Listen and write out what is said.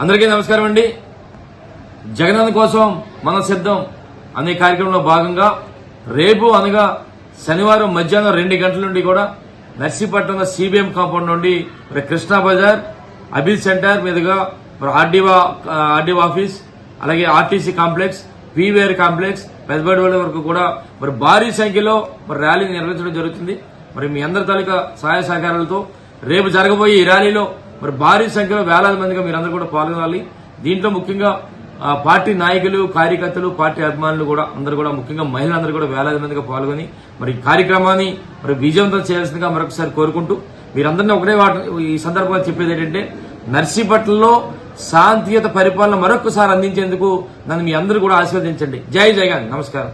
అందరికీ నమస్కారం అండి. జగనన్న కోసం మన సిద్ధం అనే కార్యక్రమంలో భాగంగా రేపు అనగా శనివారం మధ్యాహ్నం రెండు గంటల నుండి కూడా నర్సీపట్నం సిబిఎం కాంపౌండ్ నుండి మరి కృష్ణా బజార్ అబిల్ సెంటర్ మీదుగా మరి ఆర్డీఓ ఆర్డీఓ ఆఫీస్ అలాగే ఆర్టీసీ కాంప్లెక్స్ పీవేర్ కాంప్లెక్స్ పెద్దబడివల్లి వరకు కూడా మరి భారీ సంఖ్యలో మరి ర్యాలీ నిర్వహించడం జరుగుతుంది. మరి మీ అందరి తాలూకా సహాయ సహకారాలతో రేపు జరగబోయే ఈ ర్యాలీలో మరి భారీ సంఖ్యలో వేలాది మందిగా మీరందరూ కూడా పాల్గొనాలి. దీంట్లో ముఖ్యంగా పార్టీ నాయకులు కార్యకర్తలు పార్టీ అభిమానులు కూడా అందరూ కూడా ముఖ్యంగా మహిళలందరూ కూడా వేలాది మందిగా పాల్గొని మరి కార్యక్రమాన్ని మరి విజయవంతం చేయాల్సిందిగా మరొకసారి కోరుకుంటూ మీరందరినీ ఒకటే ఈ సందర్భంగా చెప్పేది ఏంటంటే నర్సీపట్నంలో శాంతియుత పరిపాలన మరొకసారి అందించేందుకు నన్ను మీ అందరూ కూడా ఆశీర్వదించండి. జై జగన్. నమస్కారం.